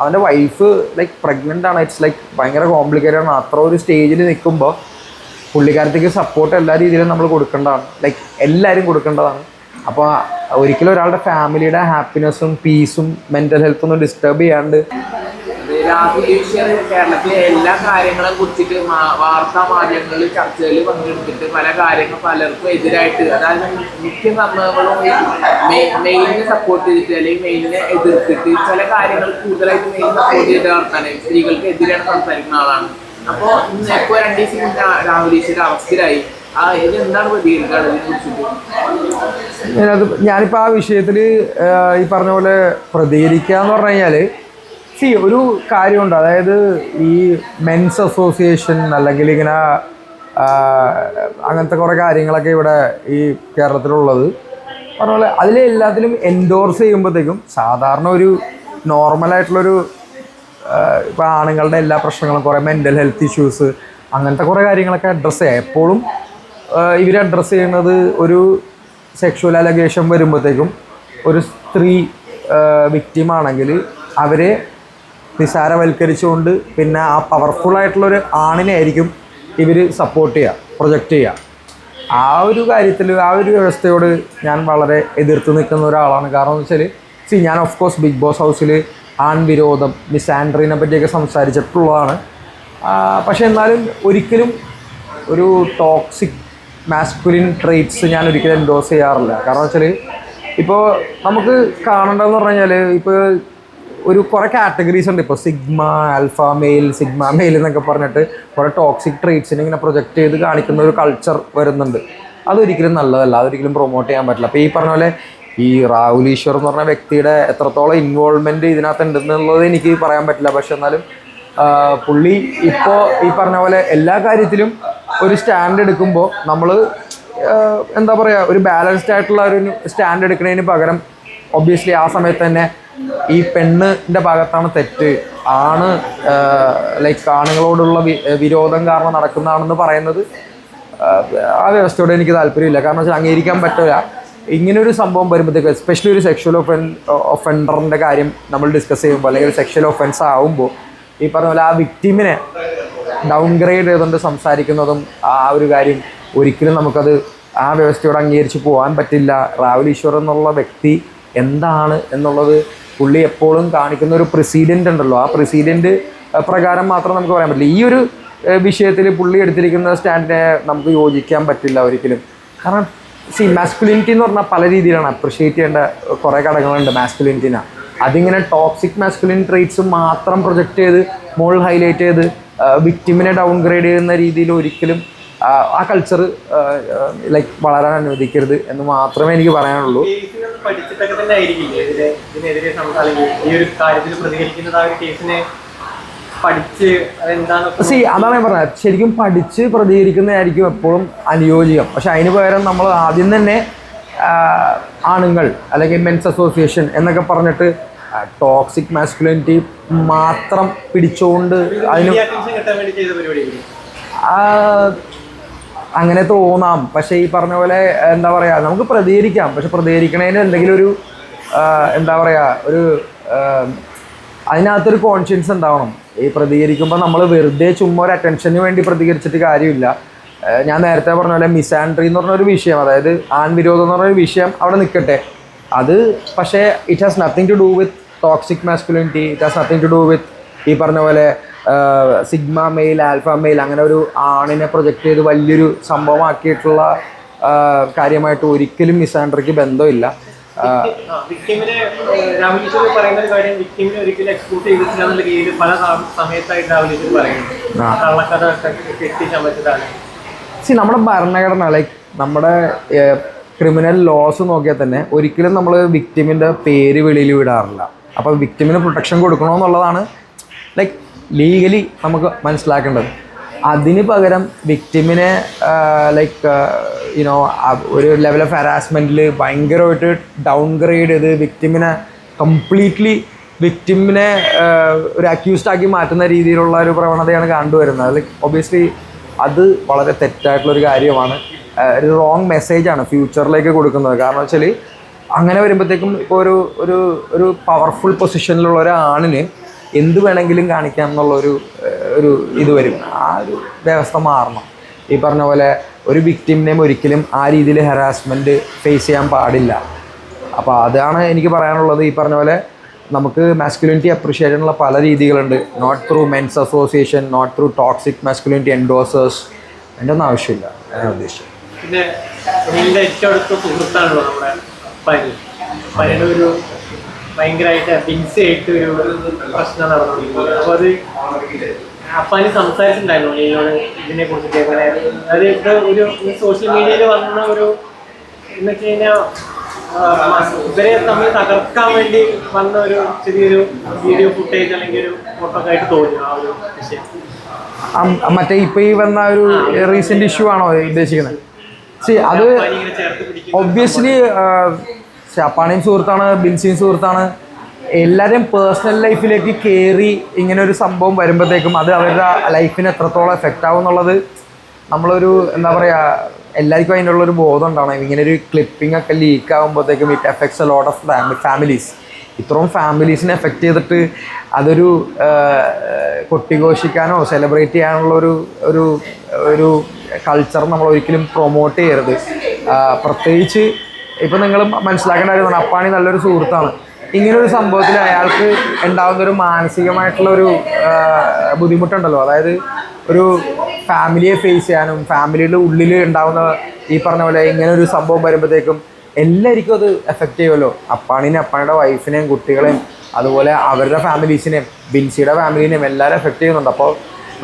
അവന്റെ wife like pregnant ആണ്. It's like ഭയങ്കര കോംപ്ലിക്കേറ്റഡ് ആണ്. അത്ര ഒരു സ്റ്റേജിൽ നിൽക്കുമ്പോൾ പുള്ളിക്കാരത്തേക്ക് സപ്പോർട്ട് എല്ലാ രീതിയിലും നമ്മൾ കൊടുക്കേണ്ടതാണ്. ലൈക്ക് എല്ലാവരും കൊടുക്കേണ്ടതാണ്. അപ്പോൾ ഒരിക്കലും ഒരാളുടെ ഫാമിലിയുടെ ഹാപ്പിനെസ്സും പീസും മെന്റൽ ഹെൽത്തൊന്നും ഡിസ്റ്റർബ് ചെയ്യാണ്ട് രാഹുൽ ഈശ്വർ കേരളത്തിലെ എല്ലാ കാര്യങ്ങളെ കുറിച്ചിട്ട് വാർത്താ മാധ്യമങ്ങളിൽ ചർച്ചകളിൽ പങ്കെടുത്തിട്ട് പല കാര്യങ്ങൾ പലർക്കും എതിരായിട്ട് അതായത് മിക്ക സംഭവങ്ങളും മെയിലിനെ സപ്പോർട്ട് ചെയ്തിട്ട് അല്ലെങ്കിൽ മെയിലിനെ എതിർത്തിട്ട് ചില കാര്യങ്ങൾ കൂടുതലായിട്ട് മെയിൻ സപ്പോർട്ട് ചെയ്ത് നടത്താണ് സ്ത്രീകൾക്ക് എതിരാണ് സംസാരിക്കുന്ന ആളാണ്. അപ്പോൾ ഇന്ന് ഇപ്പോൾ രണ്ട് ദിവസം മുന്നേ രാഹുൽ ഈശ്വര അറസ്റ്റിലായി ആ ഞാനിപ്പോൾ ആ വിഷയത്തിൽ ഈ പറഞ്ഞ പോലെ പ്രതികരിക്കുക എന്ന് പറഞ്ഞു കഴിഞ്ഞാൽ സി ഒരു കാര്യമുണ്ട്. അതായത് ഈ മെൻസ് അസോസിയേഷൻ അല്ലെങ്കിൽ ഇങ്ങനെ അങ്ങനത്തെ കുറേ കാര്യങ്ങളൊക്കെ ഇവിടെ ഈ കേരളത്തിലുള്ളത്. പറഞ്ഞ പോലെ അതിലെ എല്ലാത്തിലും എൻഡോർസ് ചെയ്യുമ്പോഴത്തേക്കും സാധാരണ ഒരു നോർമലായിട്ടുള്ളൊരു ഇപ്പോൾ ആണുങ്ങളുടെ എല്ലാ പ്രശ്നങ്ങളും കുറേ മെന്റൽ ഹെൽത്ത് ഇഷ്യൂസ് അങ്ങനത്തെ കുറേ കാര്യങ്ങളൊക്കെ അഡ്രസ്സ് ചെയ്യാം. എപ്പോഴും ഇവർ അഡ്രസ്സ് ചെയ്യുന്നത് ഒരു സെക്ഷുവൽ അലഗേഷൻ വരുമ്പോഴത്തേക്കും ഒരു സ്ത്രീ വിക്റ്റിമാണെങ്കിൽ അവരെ നിസാരവൽക്കരിച്ചുകൊണ്ട് പിന്നെ ആ പവർഫുൾ ആയിട്ടുള്ളൊരു ആണിനെ ആയിരിക്കും ഇവർ സപ്പോർട്ട് ചെയ്യുക പ്രൊജക്റ്റ് ചെയ്യുക ആ ഒരു കാര്യത്തിൽ ആ ഒരു വ്യവസ്ഥയോട് ഞാൻ വളരെ എതിർത്ത് നിൽക്കുന്ന ഒരാളാണ്. കാരണം എന്ന് വെച്ചാൽ സി ഞാൻ ഓഫ് കോഴ്സ് ബിഗ് ബോസ് ഹൗസിൽ ആൺവിരോധം ആൻഡ്രീനെ പറ്റിയൊക്കെ സംസാരിച്ചിട്ടുള്ളതാണ്. പക്ഷേ എന്നാലും ഒരിക്കലും ഒരു ടോക്സിക് മാസ്കുലിൻ ട്രേറ്റ്സ് ഞാൻ ഒരിക്കലും എൻഡോസ് ചെയ്യാറില്ല. കാരണം വെച്ചാൽ ഇപ്പോൾ നമുക്ക് കാണേണ്ടതെന്ന് പറഞ്ഞു കഴിഞ്ഞാൽ ഇപ്പോൾ ഒരു കുറേ കാറ്റഗറീസ് ഉണ്ട്. ഇപ്പോൾ sigma alpha male sigma male എന്നൊക്കെ പറഞ്ഞിട്ട് കുറേ ടോക്സിക് ട്രീറ്റ്സിനെ ഇങ്ങനെ പ്രൊജക്റ്റ് ചെയ്ത് കാണിക്കുന്ന ഒരു കൾച്ചർ വരുന്നുണ്ട്. അതൊരിക്കലും നല്ലതല്ല. അതൊരിക്കലും പ്രൊമോട്ട് ചെയ്യാൻ പറ്റില്ല. അപ്പോൾ ഈ പറഞ്ഞ പോലെ ഈ രാഹുൽ ഈശ്വർ എന്ന് പറഞ്ഞ വ്യക്തിയുടെ എത്രത്തോളം ഇൻവോൾവ്മെന്റ് ഇതിനകത്ത് ഉണ്ടെന്നുള്ളത് എനിക്ക് പറയാൻ പറ്റില്ല. പക്ഷെ എന്നാലും പുള്ളി ഇപ്പോൾ ഈ പറഞ്ഞ പോലെ എല്ലാ കാര്യത്തിലും ഒരു സ്റ്റാൻഡ് എടുക്കുമ്പോൾ നമ്മൾ എന്താ പറയുക ഒരു ബാലൻസ്ഡ് ആയിട്ടുള്ള ഒരു സ്റ്റാൻഡ് എടുക്കുന്നതിന് പകരം ഒബ്വിയസ്ലി ആ സമയത്ത് തന്നെ ഈ പെണ്ണിന്റെ ഭാഗത്താണ് തെറ്റ്. ആണ് ലൈക്ക് ആണുങ്ങളോടുള്ള വിരോധം കാരണം നടക്കുന്നതാണെന്ന് പറയുന്നത്. ആ വ്യവസ്ഥയോട് എനിക്ക് താല്പര്യമില്ല. കാരണം വെച്ചാൽ അംഗീകരിക്കാൻ പറ്റില്ല ഇങ്ങനൊരു ഒരു സംഭവം വരുമ്പോഴത്തേക്ക് എസ്പെഷ്യലി ഒരു സെക്ഷൽ ഒഫൻ ഒഫൻഡറിന്റെ കാര്യം നമ്മൾ ഡിസ്കസ് ചെയ്യുമ്പോൾ അല്ലെങ്കിൽ സെക്ഷൽ ഒഫൻസ് ആവുമ്പോൾ ഈ പറഞ്ഞ പോലെ ആ വിക്ടിമിനെ ഡൗൺഗ്രേഡ് ചെയ്തുകൊണ്ട് സംസാരിക്കുന്നതും ആ ഒരു കാര്യം ഒരിക്കലും നമുക്കത് ആ വ്യവസ്ഥയോട് അംഗീകരിച്ച് പോകാൻ പറ്റില്ല. റാവൽ ഈശ്വർ എന്നുള്ള വ്യക്തി എന്താണ് എന്നുള്ളത് പുള്ളി എപ്പോഴും കാണിക്കുന്ന ഒരു പ്രസിഡന്റ് ഉണ്ടല്ലോ. ആ പ്രസിഡന്റ് പ്രകാരം മാത്രം നമുക്ക് പറയാൻ പറ്റില്ല. ഈ ഒരു വിഷയത്തിൽ പുള്ളി എടുത്തിരിക്കുന്ന സ്റ്റാൻഡിനെ നമുക്ക് യോജിക്കാൻ പറ്റില്ല ഒരിക്കലും. കാരണം സി മാസ്കുലിനിറ്റി എന്ന് പറഞ്ഞാൽ പല രീതിയിലാണ് അപ്രിഷിയേറ്റ് ചെയ്യേണ്ട കുറേ ഘടകങ്ങളുണ്ട് മാസ്കുലിനിറ്റിനാണ് അതിങ്ങനെ ടോക്സിക് മാസ്കുലിൻ ട്രേറ്റ്സ് മാത്രം പ്രൊജക്റ്റ് ചെയ്ത് മോൾ ഹൈലൈറ്റ് ചെയ്ത് വിക്ടിമിനെ ഡൗൺഗ്രേഡ് ചെയ്യുന്ന രീതിയിൽ ഒരിക്കലും ആ, കൾച്ചർ ലൈക്ക് വളരാൻ അനുവദിക്കരുത് എന്ന് മാത്രമേ എനിക്ക് പറയാനുള്ളൂ. സി അതാണ് ഞാൻ പറഞ്ഞത്. ശരിക്കും പഠിച്ച് പ്രതികരിക്കുന്നതായിരിക്കും എപ്പോഴും അനുയോജ്യം. പക്ഷെ അതിന് പകരം നമ്മൾ ആദ്യം തന്നെ ആണുങ്ങൾ അല്ലെങ്കിൽ മെൻസ് അസോസിയേഷൻ എന്നൊക്കെ പറഞ്ഞിട്ട് ടോക്സിക് മാസ്കുലിനിറ്റി മാത്രം പിടിച്ചുകൊണ്ട് അതിന് അങ്ങനെ തോന്നാം. പക്ഷേ ഈ പറഞ്ഞ പോലെ എന്താ പറയുക നമുക്ക് പ്രതികരിക്കാം. പക്ഷെ പ്രതികരിക്കണതിന് എന്തെങ്കിലും ഒരു എന്താ പറയുക ഒരു അതിനകത്തൊരു കോൺഷ്യൻസ് ഉണ്ടാവണം. ഈ പ്രതികരിക്കുമ്പോൾ നമ്മൾ വെറുതെ ചുമ്മാ ഒരു അറ്റൻഷന് വേണ്ടി പ്രതികരിച്ചിട്ട് കാര്യമില്ല. ഞാൻ നേരത്തെ പറഞ്ഞ പോലെ മിസാൻട്രി എന്ന് പറഞ്ഞൊരു വിഷയം അതായത് ആൺവിരോധം എന്ന് പറഞ്ഞൊരു വിഷയം അവിടെ നിൽക്കട്ടെ അത് പക്ഷേ it has nothing to do with toxic masculinity it has nothing to do with ഈ പറഞ്ഞ പോലെ സിഗ്മ മെയിൽ ആൽഫ മെയിൽ അങ്ങനെ ഒരു ആണിനെ പ്രൊജക്റ്റ് ചെയ്ത് വലിയൊരു സംഭവമാക്കിയിട്ടുള്ള കാര്യമായിട്ട് ഒരിക്കലും മിസാൻഡ്രിക്ക് ബന്ധമില്ല. വിക്ടിമിനെ രാഹുൽ ഈശ്വർ പറയുന്ന ഒരു കാര്യം വിക്ടിമിനെ ഒരിക്കലും ചെയ്തിട്ടില്ല എന്നുള്ള രീതിയിൽ പല സമയത്തായിട്ട് രാഹുൽ. കള്ളക്കഥ സി നമ്മുടെ ഭരണഘടന ലൈക്ക് നമ്മുടെ ക്രിമിനൽ ലോസ് നോക്കിയാൽ തന്നെ ഒരിക്കലും നമ്മൾ വിക്ടിമിന്റെ പേര് വെളിയിൽ വിടാറില്ല. അപ്പോൾ വിക്ടിമിന് പ്രൊട്ടക്ഷൻ കൊടുക്കണമെന്നുള്ളതാണ് ലൈക്ക് ലീഗലി നമുക്ക് മനസ്സിലാക്കേണ്ടത്. അതിന് പകരം വിക്ടിമിനെ ലൈക്ക് യുനോ ഒരു ലെവൽ ഓഫ് ഹരാസ്മെന്റിൽ ഭയങ്കരമായിട്ട് ഡൗൺ ഗ്രേഡ് ചെയ്ത് വിക്ടിമിനെ കംപ്ലീറ്റ്ലി വിക്ടിമിനെ ഒരു അക്യൂസ്ഡ് ആക്കി മാറ്റുന്ന രീതിയിലുള്ള ഒരു പ്രവണതയാണ് കണ്ടുവരുന്നത്. ലൈക്ക് ഒബിയസ്ലി അത് വളരെ തെറ്റായിട്ടുള്ളൊരു കാര്യമാണ്. ഒരു റോങ് മെസ്സേജാണ് ഫ്യൂച്ചറിലേക്ക് കൊടുക്കുന്നത്. കാരണം വെച്ചാൽ അങ്ങനെ വരുമ്പോഴത്തേക്കും ഇപ്പോൾ ഒരു ഒരു ഒരു പവർഫുൾ പൊസിഷനിലുള്ള ഒരാണിന് എന്ത് വേണമെങ്കിലും കാണിക്കാം എന്നുള്ളൊരു ഒരു ഇത് വരും. ആ ഒരു വ്യവസ്ഥ മാറണം. ഈ പറഞ്ഞ പോലെ ഒരു വിക്ടിമിനെയും ഒരിക്കലും ആ രീതിയിൽ ഹരാസ്മെന്റ് ഫേസ് ചെയ്യാൻ പാടില്ല. അപ്പോൾ അതാണ് എനിക്ക് പറയാനുള്ളത്. ഈ പറഞ്ഞ പോലെ നമുക്ക് മാസ്കുലിനിറ്റി അപ്രിഷിയേറ്റ് ചെയ്യാനുള്ള പല രീതികളുണ്ട്. Not through men's association not through toxic masculinity endorsers എന്റെ ഒന്നും ആവശ്യമില്ല ഞാൻ ഉദ്ദേശിച്ചത്. പിന്നെ ഏറ്റവും അടുത്ത സുഹൃത്താണല്ലോ നമ്മുടെ പനി പനിയുടെ ഒരു ഭയങ്കരമായിട്ട് ബിൻസ് ആയിട്ട് ഒരു പ്രശ്നം നടന്നുകൊണ്ടിരിക്കുന്നത് അപ്പോൾ അത് അപ്പാന് സംസാരിച്ചിട്ടുണ്ടായിരുന്നു എന്നോട് ഇതിനെ കുറിച്ചിട്ട്. അങ്ങനെ അതായത് ഇപ്പൊ ഒരു സോഷ്യൽ മീഡിയയിൽ വന്ന ഒരു എന്ന് വെച്ച് കഴിഞ്ഞാൽ ഇവരെ തമ്മിൽ തകർക്കാൻ വേണ്ടി വന്ന ഒരു ചെറിയൊരു വീഡിയോ ഫുട്ടേജ് അല്ലെങ്കിൽ ഒരു ഫോട്ടോ ഒക്കെ ആയിട്ട് തോന്നി ആ ഒരു വിഷയം. മറ്റേ ഇപ്പൊ ഈ വന്ന ഒരു റീസെന്റ് ഇഷ്യൂ ആണോ ഉദ്ദേശിക്കുന്നത്? അത് ഒബ്വിയസ്ലി ഷാപ്പാണിയും സുഹൃത്താണ് ബിൻസിയും സുഹൃത്താണ്. എല്ലാവരും പേഴ്സണൽ ലൈഫിലേക്ക് കയറി ഇങ്ങനെ ഒരു സംഭവം വരുമ്പോഴത്തേക്കും അത് അവരുടെ ലൈഫിന് എത്രത്തോളം എഫക്റ്റ് ആവും എന്നുള്ളത് നമ്മളൊരു എന്താ പറയുക എല്ലാവർക്കും അതിനുള്ള ഒരു ബോധം ഉണ്ടാവണം ഇങ്ങനെ ഒരു ക്ലിപ്പിംഗ് ഒക്കെ ലീക്ക് ആകുമ്പോഴത്തേക്കും it effects a lot of family families ഇത്രയും ഫാമിലീസിനെ എഫക്റ്റ് ചെയ്തിട്ട് അതൊരു കൊട്ടിഘോഷിക്കാനോ സെലിബ്രേറ്റ് ചെയ്യാനുള്ള ഒരു ഒരു ഒരു കൾച്ചർ നമ്മൾ ഒരിക്കലും പ്രൊമോട്ട് ചെയ്യരുത്. പ്രത്യേകിച്ച് ഇപ്പം നിങ്ങൾ മനസ്സിലാക്കേണ്ട കാര്യമാണ്. അപ്പാണി നല്ലൊരു സുഹൃത്താണ്. ഇങ്ങനൊരു സംഭവത്തിൽ അയാൾക്ക് ഉണ്ടാകുന്ന ഒരു മാനസികമായിട്ടുള്ള ഒരു ബുദ്ധിമുട്ടുണ്ടല്ലോ. അതായത് ഒരു ഫാമിലിയെ ഫേസ് ചെയ്യാനും ഫാമിലിയുടെ ഉള്ളിൽ ഉണ്ടാകുന്ന ഈ പറഞ്ഞ പോലെ ഇങ്ങനെ ഒരു സംഭവം വരുമ്പോഴത്തേക്കും എല്ലാവർക്കും അത് എഫക്റ്റ് ചെയ്യുമല്ലോ. അപ്പാണിനെ അപ്പാണിയുടെ വൈഫിനെയും കുട്ടികളെയും അതുപോലെ അവരുടെ ഫാമിലീസിനെയും ബിൻസിയുടെ ഫാമിലീനെയും എല്ലാവരും എഫക്റ്റ് ചെയ്യുന്നുണ്ട്. അപ്പോൾ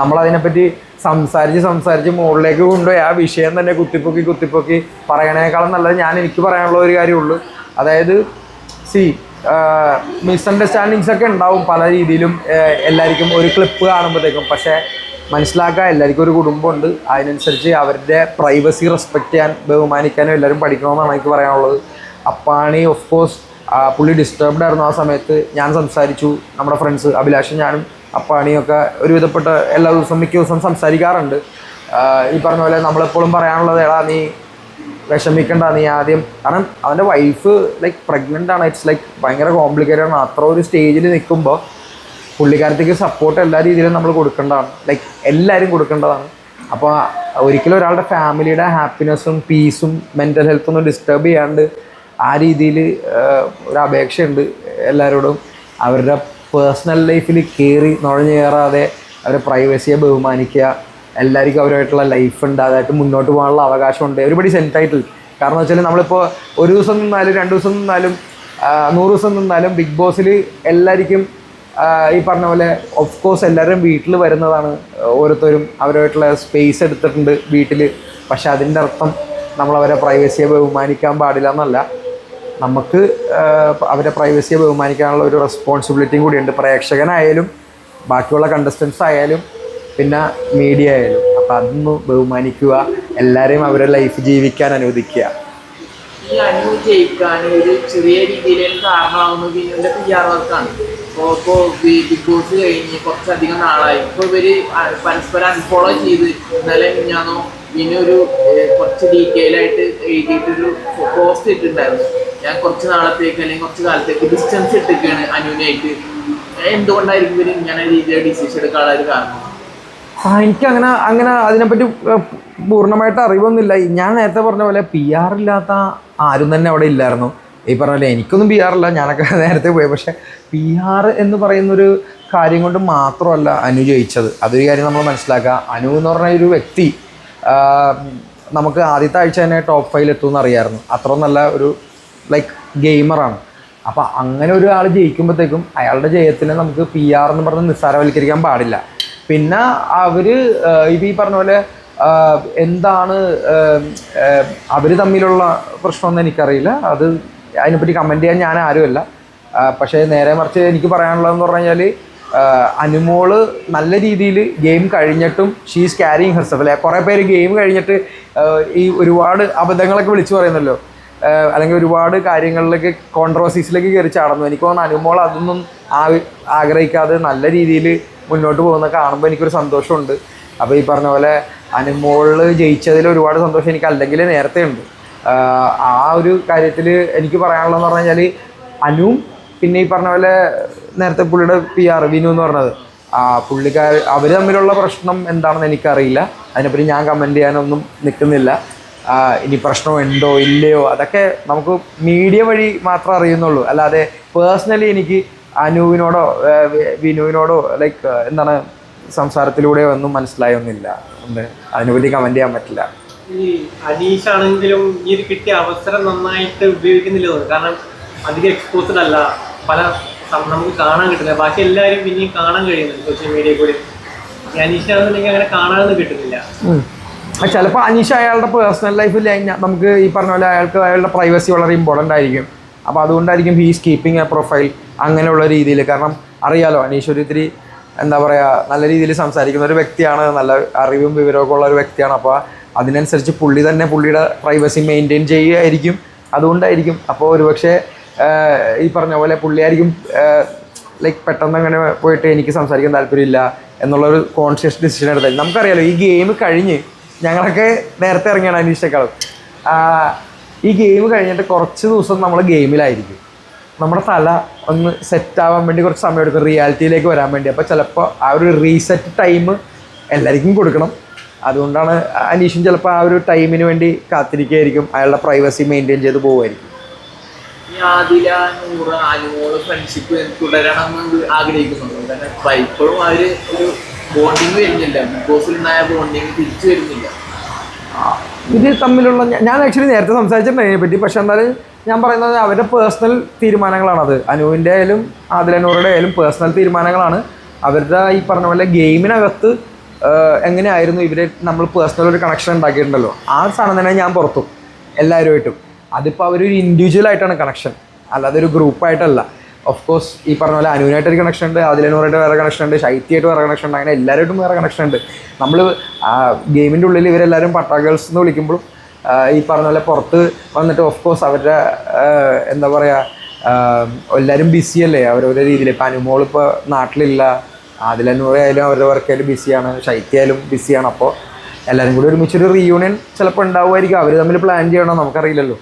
നമ്മളതിനെപ്പറ്റി സംസാരിച്ച് സംസാരിച്ച് മുകളിലേക്ക് കൊണ്ടുപോയി. ആ വിഷയം തന്നെ കുത്തിപ്പൊക്കി കുത്തിപ്പൊക്കി പറയണേക്കാളും നല്ലത് ഞാൻ എനിക്ക് പറയാനുള്ള ഒരു കാര്യമുള്ളൂ. അതായത് സി മിസ്അണ്ടർസ്റ്റാൻഡിങ്സ് ഒക്കെ ഉണ്ടാവും പല രീതിയിലും എല്ലാവർക്കും ഒരു ക്ലിപ്പ് കാണുമ്പോഴത്തേക്കും. പക്ഷേ മനസ്സിലാക്കുക എല്ലാവർക്കും ഒരു കുടുംബമുണ്ട്. അതിനനുസരിച്ച് അവരുടെ പ്രൈവസി റെസ്പെക്റ്റ് ചെയ്യാൻ ബഹുമാനിക്കാനും എല്ലാവരും പഠിക്കണമെന്നാണ് എനിക്ക് പറയാനുള്ളത്. അപ്പാണി ഓഫ് കോഴ്സ് പുള്ളി ഡിസ്റ്റർബ്ഡ് ആയിരുന്നു ആ സമയത്ത്. ഞാൻ സംസാരിച്ചു. നമ്മുടെ ഫ്രണ്ട്സ് അഭിലാഷും ഞാനും അപ്പാണിയൊക്കെ ഒരുവിധപ്പെട്ട എല്ലാ ദിവസവും മിക്ക ദിവസവും സംസാരിക്കാറുണ്ട്. ഈ പറഞ്ഞ പോലെ നമ്മളെപ്പോഴും പറയാനുള്ളത് എടാ നീ വിഷമിക്കണ്ട നീ ആദ്യം കാരണം അവന്റെ വൈഫ് ലൈക്ക് പ്രഗ്നന്റ് ആണ്. ഇറ്റ്സ് ലൈക്ക് ഭയങ്കര കോംപ്ലിക്കേറ്റഡ് ആണ്. അത്ര ഒരു സ്റ്റേജിൽ നിൽക്കുമ്പോൾ പുള്ളിക്കാരത്തേക്ക് സപ്പോർട്ട് എല്ലാ രീതിയിലും നമ്മൾ കൊടുക്കേണ്ടതാണ്. ലൈക്ക് എല്ലാവരും കൊടുക്കേണ്ടതാണ്. അപ്പോൾ ഒരിക്കലും ഒരാളുടെ ഫാമിലിയുടെ ഹാപ്പിനെസ്സും പീസും മെന്റൽ ഹെൽത്തും ഒന്നും ഡിസ്റ്റർബ് ചെയ്യാണ്ട് ആ രീതിയിൽ ഒരു അപേക്ഷയുണ്ട് എല്ലാവരോടും അവരുടെ പേഴ്സണൽ ലൈഫിൽ കയറി നുഴഞ്ഞു കയറാതെ അവരെ പ്രൈവസിയെ ബഹുമാനിക്കുക എല്ലാവർക്കും അവരുമായിട്ടുള്ള ലൈഫ് ഉണ്ട് അതായിട്ട് മുന്നോട്ട് പോകാനുള്ള അവകാശമുണ്ട്. ഒരുപടി സെന്റായിട്ടിൽ കാരണം വെച്ചാൽ നമ്മളിപ്പോൾ ഒരു ദിവസം നിന്നാലും രണ്ട് ദിവസം നിന്നാലും നൂറ് ദിവസം നിന്നാലും ബിഗ് ബോസിൽ എല്ലാവർക്കും ഈ പറഞ്ഞ പോലെ ഓഫ് കോഴ്സ് എല്ലാവരും വീട്ടിൽ വരുന്നതാണ് ഓരോരുത്തരും അവരുമായിട്ടുള്ള സ്പേസ് എടുത്തിട്ടുണ്ട് വീട്ടിൽ പക്ഷെ അതിന്റെ അർത്ഥം നമ്മളവരെ പ്രൈവസിയെ ബഹുമാനിക്കാൻ പാടില്ല എന്നല്ല. നമുക്ക് അവരെ പ്രൈവസിയെ ബഹുമാനിക്കാനുള്ള ഒരു റെസ്പോൺസിബിലിറ്റിയും കൂടിയുണ്ട് പ്രേക്ഷകനായാലും ബാക്കിയുള്ള കണ്ടസ്റ്റൻസ് ആയാലും പിന്നെ മീഡിയ ആയാലും. അപ്പം അതൊന്ന് ബഹുമാനിക്കുക എല്ലാവരെയും അവരെ ലൈഫ് ജീവിക്കാൻ അനുവദിക്കുക. ഒരു ചെറിയ രീതിയിൽ വർക്കാണ്. ഇപ്പോൾ കഴിഞ്ഞ് കുറച്ചധികം നാളായി. ഇപ്പോൾ ഇവർ പരസ്പരം അൺഫോളോ ചെയ്ത് ഇന്നലെ മിഞ്ഞാന്നോ വിനു ഒരു കുറച്ച് ഡീറ്റെയിൽ ആയിട്ട് എഴുതിയിട്ടൊരു പോസ്റ്റ് ഇട്ടിട്ടുണ്ടായിരുന്നു. ഞാൻ കുറച്ച് നാളത്തേക്ക് അല്ലെങ്കിൽ കുറച്ച് കാലത്തേക്ക് ഡിസ്റ്റൻസ് ഇട്ടിരിക്കുകയാണ് അനുവിനായിട്ട്. എന്തുകൊണ്ടായിരിക്കും ഇങ്ങനെ രീതിയിൽ ഡിസിഷൻ എടുക്കാനുള്ള ഒരു കാരണം? എനിക്ക് അങ്ങനെ അങ്ങനെ അതിനെപ്പറ്റി പൂർണമായിട്ട് അറിവൊന്നുമില്ല. ഞാൻ നേരത്തെ പറഞ്ഞ പോലെ പി ആർ ഇല്ലാത്ത ആരും തന്നെ അവിടെ ഇല്ലായിരുന്നു. ഈ പറഞ്ഞ എനിക്കൊന്നും പി ഇല്ല. ഞാനൊക്കെ നേരത്തെ പോയി. പക്ഷേ പി ആർ എന്ന് പറയുന്നൊരു കാര്യം കൊണ്ട് മാത്രമല്ല അനു ജയിച്ചത്. അതൊരു കാര്യം നമ്മൾ മനസ്സിലാക്കുക. അനു എന്ന് പറഞ്ഞ ഒരു വ്യക്തി നമുക്ക് ആദ്യത്തെ ആഴ്ച തന്നെ ടോപ്പ് ഫൈവിൽ എത്തുമെന്ന് അറിയായിരുന്നു അത്ര നല്ല ഒരു ലൈക്ക് ഗെയിമറാണ് അപ്പോൾ അങ്ങനെ ഒരാൾ ജയിക്കുമ്പോഴത്തേക്കും അയാളുടെ ജയത്തിനെ നമുക്ക് പി ആർ എന്ന് പറഞ്ഞ് നിസ്സാരവൽക്കരിക്കാൻ പാടില്ല. പിന്നെ അവർ ഇപ്പോൾ ഈ പറഞ്ഞ പോലെ എന്താണ് അവർ തമ്മിലുള്ള പ്രശ്നമൊന്നും എനിക്കറിയില്ല. അത് അതിനെപ്പറ്റി കമന്റ് ചെയ്യാൻ ഞാൻ ആരുമല്ല. പക്ഷേ നേരെ മറിച്ച് എനിക്ക് പറയാനുള്ളതെന്ന് പറഞ്ഞു കഴിഞ്ഞാൽ അനുമോൾ നല്ല രീതിയിൽ ഗെയിം കഴിഞ്ഞിട്ടും ഷീസ് ക്യാരിങ് ഹെർസെഫ് അല്ലെ? കുറേ പേര് ഗെയിം കഴിഞ്ഞിട്ട് ഈ ഒരുപാട് അബദ്ധങ്ങളൊക്കെ വിളിച്ചു പറയുന്നല്ലോ. അല്ലെങ്കിൽ ഒരുപാട് കാര്യങ്ങളിലേക്ക് കോൺട്രവേഴ്സീസിലേക്ക് കയറി ചാടുന്നു. എനിക്ക് തോന്നുന്നു അനുമോൾ അതൊന്നും ആഗ്രഹിക്കാതെ നല്ല രീതിയിൽ മുന്നോട്ട് പോകുന്ന കാണുമ്പോൾ എനിക്കൊരു സന്തോഷമുണ്ട്. അപ്പോൾ ഈ പറഞ്ഞ പോലെ അനുമോളിൽ ജയിച്ചതിൽ ഒരുപാട് സന്തോഷം എനിക്ക് അല്ലെങ്കിൽ നേരത്തെ ഉണ്ട്. ആ ഒരു കാര്യത്തിൽ എനിക്ക് പറയാനുള്ളതെന്ന് പറഞ്ഞു കഴിഞ്ഞാൽ അനുവും പിന്നെ ഈ പറഞ്ഞ പോലെ നേരത്തെ പുള്ളിയുടെ പി ആർ വിനു എന്ന് പറഞ്ഞത്. ആ പുള്ളിക്കാർ അവർ തമ്മിലുള്ള പ്രശ്നം എന്താണെന്ന് എനിക്കറിയില്ല. അതിനെപ്പറ്റി ഞാൻ കമന്റ് ചെയ്യാനൊന്നും നിൽക്കുന്നില്ല. ആ, പ്രശ്നം ഉണ്ടോ ഇല്ലയോ അതൊക്കെ നമുക്ക് മീഡിയ വഴി മാത്രം അറിയുന്നുള്ളൂ. അല്ലാതെ പേഴ്സണലി എനിക്ക് അനുവിനോടോ വിനുവിനോടോ ലൈക്ക് എന്താണ് സംസാരത്തിലൂടെ ഒന്നും മനസ്സിലായൊന്നുമില്ല. ഉണ്ട് അതിനെപ്പറ്റി കമന്റ് ചെയ്യാൻ പറ്റില്ല. ഈ അനീഷ് ആണെങ്കിലും ഈ ഒരു കിട്ടിയ അവസരം നന്നായിട്ട് ഉപയോഗിക്കുന്നില്ല കാരണം അധികം എക്സ്പോസ്ഡ് അല്ല. പല നമുക്ക് കാണാൻ കിട്ടുന്നില്ല. ബാക്കി എല്ലാവരും പിന്നെയും കാണാൻ കഴിയുന്നുണ്ട് സോഷ്യൽ മീഡിയ കൂടി. ഈ അനീഷ് ആണെന്നുണ്ടെങ്കിൽ അങ്ങനെ കാണാനൊന്നും കിട്ടുന്നില്ല. ചിലപ്പോൾ അനീഷ അയാളുടെ പേഴ്സണൽ ലൈഫിൽ നമുക്ക് ഈ പറഞ്ഞ പോലെ അയാൾക്ക് അയാളുടെ പ്രൈവസി വളരെ ഇമ്പോർട്ടന്റ് ആയിരിക്കും. അപ്പോൾ അതുകൊണ്ടായിരിക്കും ഹീസ് കീപ്പിംഗ് എ പ്രൊഫൈൽ അങ്ങനെയുള്ള രീതിയിൽ. കാരണം അറിയാലോ അനീഷ് ഒരു ഇത്തിരി എന്താ പറയുക നല്ല രീതിയിൽ സംസാരിക്കുന്ന ഒരു വ്യക്തിയാണ്. നല്ല അറിവും വിവരമൊക്കെ ഉള്ള ഒരു വ്യക്തിയാണ്. അപ്പോൾ അതിനനുസരിച്ച് പുള്ളി തന്നെ പുള്ളിയുടെ പ്രൈവസി മെയിന്റെയിൻ ചെയ്യുകയായിരിക്കും. അതുകൊണ്ടായിരിക്കും. അപ്പോൾ ഒരുപക്ഷെ ഈ പറഞ്ഞ പോലെ പുള്ളിയായിരിക്കും ലൈക്ക് പെട്ടെന്ന് അങ്ങനെ പോയിട്ട് എനിക്ക് സംസാരിക്കാൻ താല്പര്യമില്ല എന്നുള്ളൊരു കോൺഷ്യസ് ഡിസിഷൻ എടുത്താൽ നമുക്കറിയാലോ ഈ ഗെയിം കഴിഞ്ഞ് ഞങ്ങളൊക്കെ നേരത്തെ ഇറങ്ങിയാണ് അനീഷേക്കാളും. ആഹ്, ഈ ഗെയിം കഴിഞ്ഞിട്ട് കുറച്ച് ദിവസം നമ്മൾ ഗെയിമിലായിരിക്കും. നമ്മുടെ തല ഒന്ന് സെറ്റ് ആവാൻ വേണ്ടി കുറച്ച് സമയം എടുക്കും റിയാലിറ്റിയിലേക്ക് വരാൻ വേണ്ടി. അപ്പോൾ ചിലപ്പോൾ ആ ഒരു റീസെറ്റ് ടൈം എല്ലാവർക്കും കൊടുക്കണം. അതുകൊണ്ടാണ് അനീഷും ചിലപ്പോൾ ആ ഒരു ടൈമിന് വേണ്ടി കാത്തിരിക്കുകയായിരിക്കും. അയാളുടെ പ്രൈവസി മെയിന്റെയിൻ ചെയ്ത് പോകുമായിരിക്കും നൂറ് അനുമോൾ ഫ്രണ്ട്ഷിപ്പ് തുടരണമെന്ന് ആഗ്രഹിക്കുന്നുണ്ട്. കാരണം ഇപ്പൊ ഇപ്പോഴും അവർ ഒരു ബോണ്ടിങ് വരുന്നില്ല. ബിഗ് ബോസിൽ ബോണ്ടിങ് തിരിച്ചു വരുന്നില്ല. ഇത് തമ്മിലുള്ള ഞാൻ ആക്ച്വലി നേരത്തെ സംസാരിച്ചിട്ടുണ്ട് അതിനെപ്പറ്റി പക്ഷെ എന്നാലും ഞാൻ പറയുന്നത് അവരുടെ പേഴ്സണൽ തീരുമാനങ്ങളാണത്. അനുവിന്റെ ആയാലും ആദിലനൂറുടെ ആയാലും പേഴ്സണൽ തീരുമാനങ്ങളാണ്. അവരുടെ ഈ പറഞ്ഞ പോലെ ഗെയിമിനകത്ത് എങ്ങനെയായിരുന്നു ഇവരെ നമ്മൾ പേഴ്സണൽ ഒരു കണക്ഷൻ ഉണ്ടാക്കിയിട്ടുണ്ടല്ലോ? ആ സാധനം തന്നെ ഞാൻ പുറത്തും. എല്ലാവരുമായിട്ടും. അതിപ്പോൾ അവരൊരു ഇൻഡിവിജ്വൽ ആയിട്ടാണ് കണക്ഷൻ അല്ലാതെ ഒരു ഗ്രൂപ്പായിട്ടല്ല ഓഫ് കോഴ്സ് ഈ പറഞ്ഞ പോലെ അനുവിനായിട്ട് ഒരു കണക്ഷൻ ഉണ്ട് അതിലനൂറായിട്ട് വേറെ കണക്ഷൻ ഉണ്ട് ശൈത്യമായിട്ട് വേറെ കണക്ഷൻ ഉണ്ട് അങ്ങനെ എല്ലാവരായിട്ടും വേറെ കണക്ഷൻ ഉണ്ട്. നമ്മൾ ഗെയിമിന്റെ ഉള്ളിൽ ഇവരെല്ലാവരും പട്ടാ ഗേൾസ് എന്ന് വിളിക്കുമ്പോഴും ഈ പറഞ്ഞ പോലെ പുറത്ത് വന്നിട്ട് ഓഫ് കോഴ്സ് അവരുടെ എന്താ പറയുക എല്ലാവരും ബിസിയല്ലേ അവരവരുടെ രീതിയിൽ ഇപ്പം അനുമോൾ ഇപ്പോൾ നാട്ടിലില്ല. അതിലനൂറ് ആയാലും അവരുടെ വർക്കായാലും ബിസിയാണ് ശൈത്യായാലും ബിസിയാണ് അപ്പോൾ എല്ലാവരും കൂടി ഒരുമിച്ചൊരു റീയൂണിയൻ ചിലപ്പോൾ ഉണ്ടാവുമായിരിക്കും. അവർ തമ്മിൽ പ്ലാൻ ചെയ്യണോ? നമുക്കറിയില്ലല്ലോ.